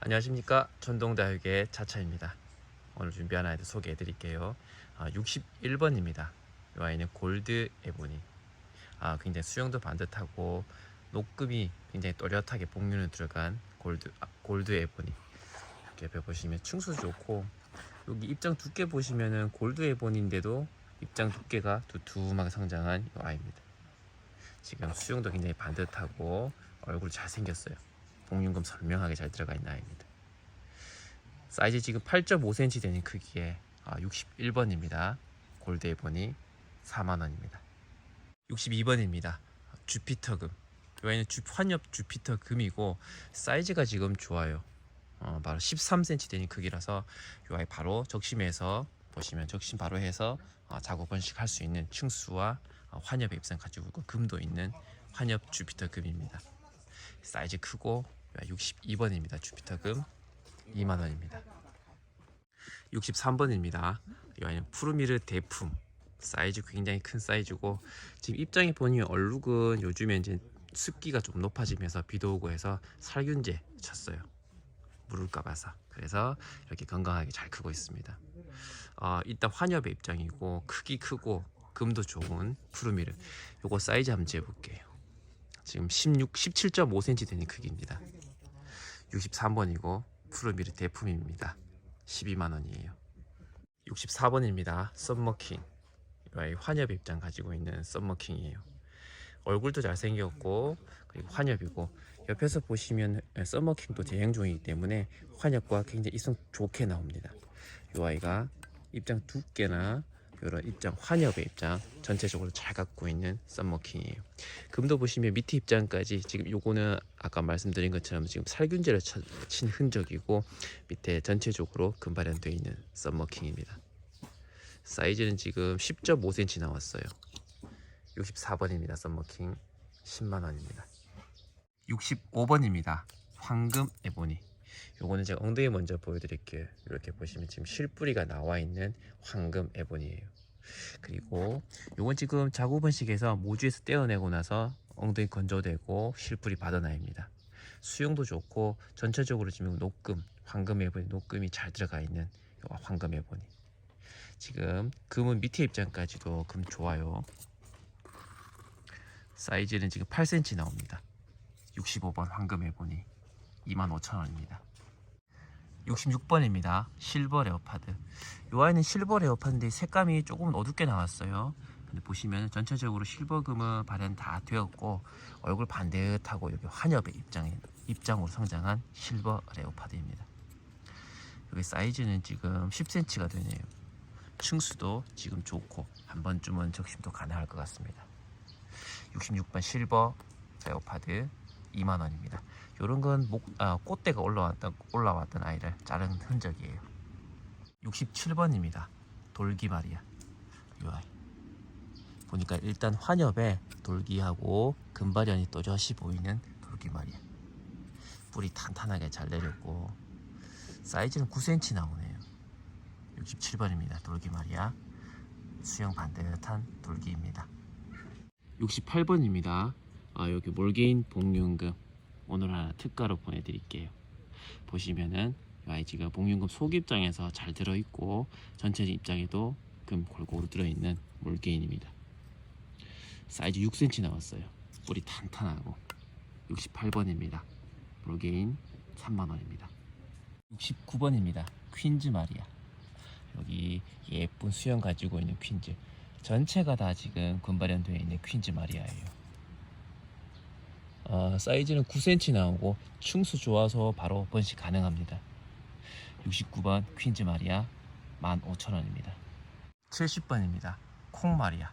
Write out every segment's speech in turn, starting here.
안녕하십니까. 전동다육의 차차입니다. 오늘 준비한 아이들 소개해 드릴게요. 아, 61번입니다. 이 아이는 골드 에보니. 아, 굉장히 수영도 반듯하고 녹금이 굉장히 또렷하게 복륜을 들어간 골드, 아, 골드 에보니 옆에 보시면 층수 좋고 여기 입장 두께 보시면은 골드 에보니인데도 입장 두께가 두툼하게 성장한 이 아이입니다 지금 수영도 굉장히 반듯하고 얼굴 잘생겼어요 복륜금 선명하게 잘 들어가 있는 아이입니다. 사이즈 지금 8.5cm 되는 크기에 아, 61번입니다. 골드 에보니 4만원입니다. 62번입니다. 주피터금. 이 아이는 주, 환엽 주피터금이고 사이즈가 지금 좋아요. 어, 바로 13cm 되는 크기라서 이 아이 바로 적심해서 보시면 적심 바로 해서 어, 작업 번식할 수 있는 층수와 어, 환엽의 입상 가지고 있고 금도 있는 환엽 주피터 금입니다. 사이즈 크고 62번입니다. 주피터 금 2만 원입니다. 63번입니다. 이 아이는 푸르미르 대품 사이즈 굉장히 큰 사이즈고 지금 입장에 보니 얼룩은 요즘에 이제 습기가 좀 높아지면서 비도 오고 해서 살균제 쳤어요. 물을까 봐서 그래서 이렇게 건강하게 잘 크고 있습니다. 어, 일단 환엽의 입장이고 크기 크고 금도 좋은 푸르미르 요거 사이즈 한번 재볼게요. 지금 16, 17.5cm 되는 크기입니다. 63번이고 푸르미르 대품입니다. 12만 원이에요. 64번입니다. 썸머킹. 이 환엽 입장 가지고 있는 썸머킹이에요. 얼굴도 잘생겼고 그리고 환엽이고 옆에서 보시면 썸머킹도 대행 중이기 때문에 환엽과 굉장히 이성 좋게 나옵니다. 이 아이가 입장 두께나 이런 입장 환엽의 입장 전체적으로 잘 갖고 있는 썸머킹이에요. 금도 보시면 밑에 입장까지 지금 요거는 아까 말씀드린 것처럼 지금 살균제를 쳐- 친 흔적이고 밑에 전체적으로 금발현되어 있는 썸머킹입니다. 사이즈는 지금 10.5cm 나왔어요. 64번입니다. 썸머킹 10만 원입니다. 65번입니다. 황금 에보니. 요거는 제가 엉덩이 먼저 보여드릴게요. 이렇게 보시면 지금 실뿌리가 나와 있는 황금 에보니예요. 그리고 요건 지금 자구번식에서 모주에서 떼어내고 나서 엉덩이 건조되고 실뿌리 받아나입니다. 수용도 좋고 전체적으로 지금 녹금, 황금 에보니 녹금이 잘 들어가 있는 요 황금 에보니. 지금 금은 밑에 입장까지도 금 좋아요. 사이즈는 지금 8cm 나옵니다. 65번 황금 에보니 25,000원입니다. 66번입니다. 실버 레오파드. 이 아이는 실버 레오파드인데 색감이 조금 어둡게 나왔어요. 근데 보시면 전체적으로 실버금은 발현 다 되었고 얼굴 반듯하고 여기 환엽의 입장에 입장으로 성장한 실버 레오파드입니다. 여기 사이즈는 지금 10cm가 되네요. 층수도 지금 좋고 한 번쯤은 적심도 가능할 것 같습니다. 66번 실버 레오파드 2만 원입니다. 이런 건 목, 아, 꽃대가 올라왔던 올라왔던 아이를 자른 흔적이에요. 67번입니다. 돌기 말이야. 이 아이. 보니까 일단 환엽에 돌기하고 금발현이 또렷이 보이는 돌기 말이야. 뿌리 탄탄하게 잘 내렸고 사이즈는 9cm 나오네요. 67번입니다. 돌기 말이야. 수영 반듯한 돌기입니다. 68번입니다. 아, 여기 몰개인 복륜금 오늘 하나 특가로 보내드릴게요. 보시면은 지금 복륜금 속 입장에서 잘 들어있고 전체 입장에도 금 골고루 들어있는 몰개인입니다. 사이즈 6cm 나왔어요. 뿌리 탄탄하고 68번입니다. 몰개인 3만원입니다. 69번입니다. 퀸즈 마리아. 여기 예쁜 수영 가지고 있는 퀸즈. 전체가 다 지금 군발현되어 있는 퀸즈 마리아예요. 어, 사이즈는 9cm 나오고 층수 좋아서 바로 번식 가능합니다. 69번 퀸즈 마리아 15,000원입니다. 70번입니다. 콩마리아.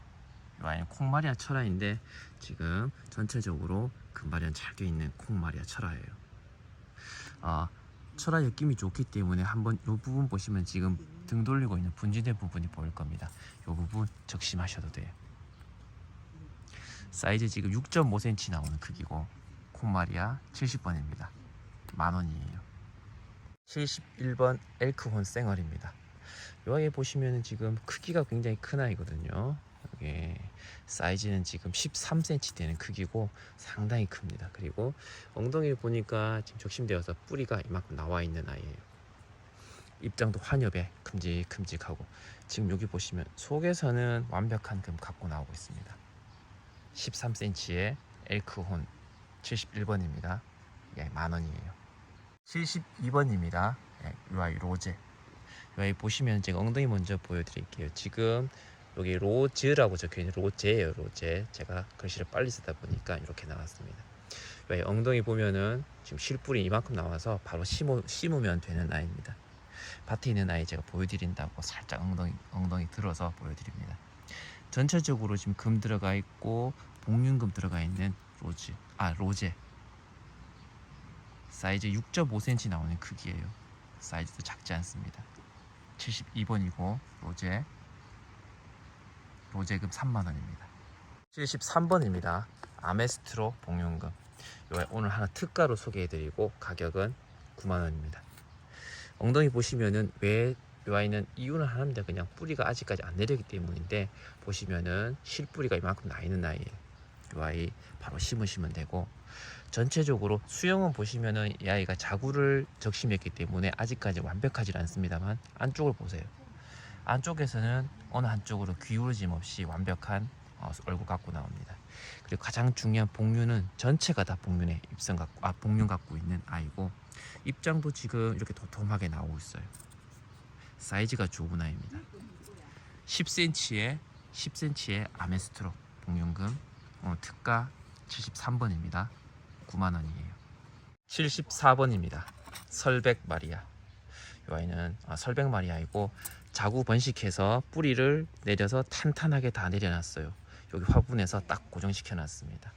이 아이는 콩마리아 철화인데 지금 전체적으로 금발현 잘 되어 있는 콩마리아 철화예요. 아, 철화 느낌이 좋기 때문에 한번 이 부분 보시면 지금 등 돌리고 있는 분진된 부분이 보일 겁니다. 이 부분 적심하셔도 돼요. 사이즈 지금 6.5cm 나오는 크기고 콩마리아 70번입니다. 만 원이에요. 71번 엘크혼 쌩얼입니다. 이 아이 보시면 지금 크기가 굉장히 큰 아이거든요. 이게 사이즈는 지금 13cm 되는 크기고 상당히 큽니다. 그리고 엉덩이를 보니까 지금 적심되어서 뿌리가 이만큼 나와 있는 아이예요. 입장도 환엽에 큼직큼직하고 지금 여기 보시면 속에서는 완벽한 금 갖고 나오고 있습니다. 13cm의 엘크혼 71번입니다. 예, 만 원이에요. 72번입니다. 예, 이 아이 로제. 이 아이 보시면 제가 엉덩이 먼저 보여드릴게요. 지금 여기 로즈라고 적혀 있는 로제예요. 로제. 제가 글씨를 빨리 쓰다 보니까 이렇게 나왔습니다. 이 아이 엉덩이 보면은 지금 실뿔이 이만큼 나와서 바로 심으, 심으면 되는 아이입니다. 밭에 있는 아이 제가 보여드린다고 살짝 엉덩이 엉덩이 들어서 보여드립니다. 전체적으로 지금 금 들어가 있고 복륜금 들어가 있는 로즈 아 로제 사이즈 6.5cm 나오는 크기예요. 사이즈도 작지 않습니다. 72번이고 로제 로제금 3만 원입니다. 73번입니다. 아메스트로 복륜금. 요 오늘 하나 특가로 소개해드리고 가격은 9만 원입니다. 엉덩이 보시면은 왜 요아이는 이유는 하나입니다. 그냥 뿌리가 아직까지 안 내렸기 때문인데 보시면은 실뿌리가 이만큼 나 있는 아이예요. 요 아이 바로 심으시면 되고 전체적으로 수영은 보시면은 이 아이가 자구를 적심했기 때문에 아직까지 완벽하지 않습니다만 안쪽을 보세요. 안쪽에서는 어느 한쪽으로 기울어짐 없이 완벽한 어, 얼굴 갖고 나옵니다. 그리고 가장 중요한 복륜은 전체가 다 복륜에 입성 갖고 아 복륜 갖고 있는 아이고 입장도 지금 이렇게 도톰하게 나오고 있어요. 사이즈가 좋은 아이입니다. 10cm에 10cm의 아메스트로 복륜금 어, 특가 73번입니다. 9만 원이에요. 74번입니다. 설백 마리아. 이 아이는 아, 설백 마리아이고 자구 번식해서 뿌리를 내려서 탄탄하게 다 내려놨어요. 여기 화분에서 딱 고정시켜 놨습니다.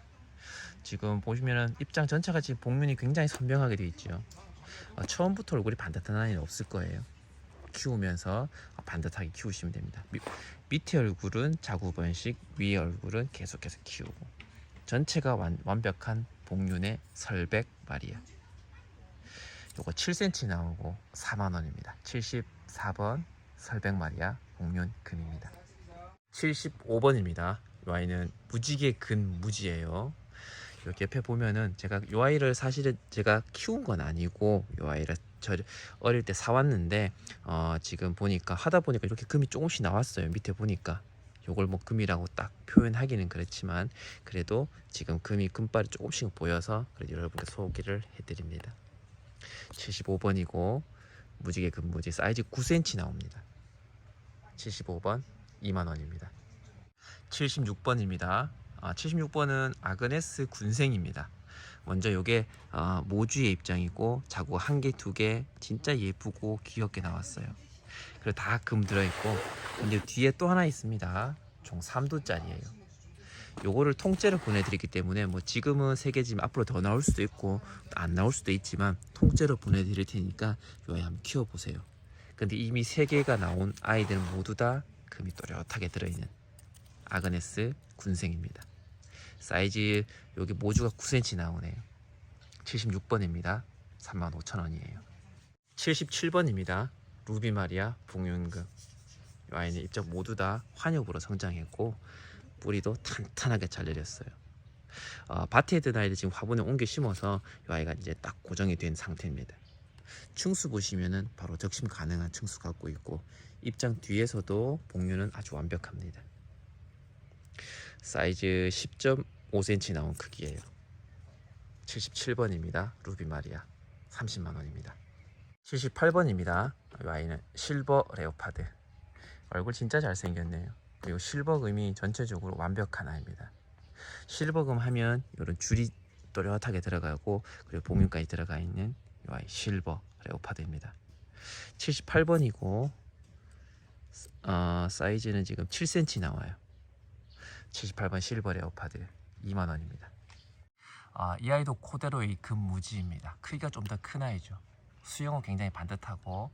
지금 보시면은 입장 전체가 지금 복면이 굉장히 선명하게 되어 있죠. 어, 처음부터 얼굴이 반듯한 아이는 없을 거예요. 키우면서 반듯하게 키우시면 됩니다. 미, 밑에 얼굴은 자구 번식, 위에 얼굴은 계속해서 키우고 전체가 완, 완벽한 복륜의 설백 마리아. 요거 7cm 나오고 4만 원입니다. 74번 설백 마리아 복륜 금입니다. 75번입니다. 이 아이는 무지개 근 무지예요. 여기 옆에 보면은 제가 이 아이를 사실은 제가 키운 건 아니고 이 아이를 저 어릴 때 사왔는데 어 지금 보니까 하다 보니까 이렇게 금이 조금씩 나왔어요. 밑에 보니까 요걸 뭐 금이라고 딱 표현하기는 그렇지만 그래도 지금 금이 금발이 조금씩 보여서 그래도 여러분께 소개를 해드립니다. 75번이고 무지개 금무지 사이즈 9cm 나옵니다. 75번 2만 원입니다. 76번입니다. 아, 76번은 아그네스 군생입니다. 먼저 요게 어, 모주의 입장이고 자구 한 개, 두 개 진짜 예쁘고 귀엽게 나왔어요. 그리고 다 금 들어있고 근데 뒤에 또 하나 있습니다. 총 3도짜리예요. 요거를 통째로 보내드리기 때문에 뭐 지금은 세 개지만 앞으로 더 나올 수도 있고 안 나올 수도 있지만 통째로 보내드릴 테니까 요 아이 한번 키워보세요. 근데 이미 세 개가 나온 아이들 모두 다 금이 또렷하게 들어있는 아그네스 군생입니다. 사이즈 여기 모주가 9cm 나오네요. 76번입니다. 35,000원이에요. 77번입니다. 루비 마리아 봉윤금. 이 아이는 입장 모두 다 환엽으로 성장했고 뿌리도 탄탄하게 잘 내렸어요. 어, 밭에 든 아이들 지금 화분에 옮겨 심어서 이 아이가 이제 딱 고정이 된 상태입니다. 층수 보시면은 바로 적심 가능한 층수 갖고 있고 입장 뒤에서도 복류는 아주 완벽합니다. 사이즈 10.5cm 나온 크기예요. 77번입니다. 루비 마리아 30만 원입니다. 78번입니다. 이 아이는 실버 레오파드. 얼굴 진짜 잘생겼네요. 그리고 실버금이 전체적으로 완벽한 아이입니다. 실버금 하면 이런 줄이 또렷하게 들어가고 그리고 복륜까지 들어가 있는 이 아이 실버 레오파드입니다. 78번이고 어, 사이즈는 지금 7cm 나와요. 78번 실버 레오파드 2만 원입니다. 아, 이 아이도 코데로의 금무지입니다. 크기가 좀 더 큰 아이죠. 수영은 굉장히 반듯하고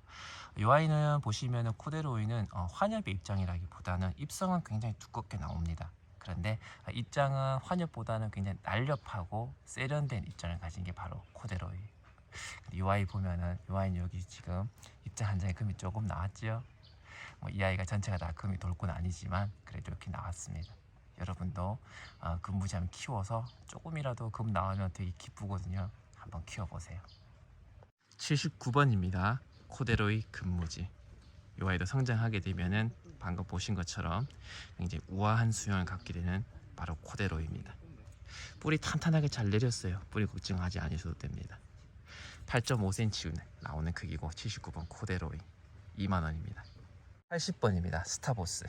이 아이는 보시면은 코데로이는 어, 환엽의 입장이라기보다는 입성은 굉장히 두껍게 나옵니다. 그런데 입장은 환엽보다는 굉장히 날렵하고 세련된 입장을 가진 게 바로 코데로이. 이 아이 보면은 이 아이는 여기 지금 입장 한 장에 금이 조금 나왔지요. 뭐 이 아이가 전체가 다 금이 돌고는 아니지만 그래도 이렇게 나왔습니다. 여러분도 어, 금무지함 키워서 조금이라도 금 나오면 되게 기쁘거든요. 한번 키워보세요. 79번입니다. 코데로이 금무지. 이 아이도 성장하게 되면은 방금 보신 것처럼 굉장히 우아한 수영을 갖게 되는 바로 코데로입니다. 뿌리 탄탄하게 잘 내렸어요. 뿌리 걱정하지 않으셔도 됩니다. 8.5cm 나오는 크기고 79번 코데로이 2만 원입니다. 80번입니다. 스타보스.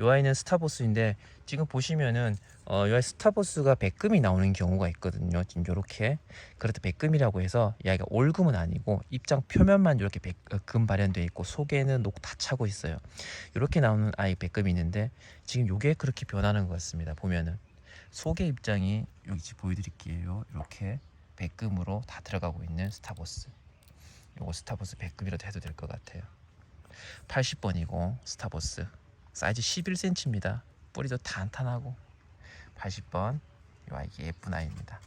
이 아이는 스타보스인데 지금 보시면은 어, 이 아이 스타보스가 백금이 나오는 경우가 있거든요. 지금 이렇게 그래도 백금이라고 해서 이 아이가 올금은 아니고 입장 표면만 이렇게 백, 어, 금 발현되어 있고 속에는 녹 다 차고 있어요. 이렇게 나오는 아이 백금이 있는데 지금 이게 그렇게 변하는 것 같습니다. 보면은 속의 입장이 여기 지금 보여드릴게요. 이렇게 백금으로 다 들어가고 있는 스타보스. 요거 스타보스 백금이라도 해도 될 것 같아요. 80번이고 스타보스 사이즈 11cm입니다. 뿌리도 탄탄하고 80번 이 아이기 예쁜 아이입니다.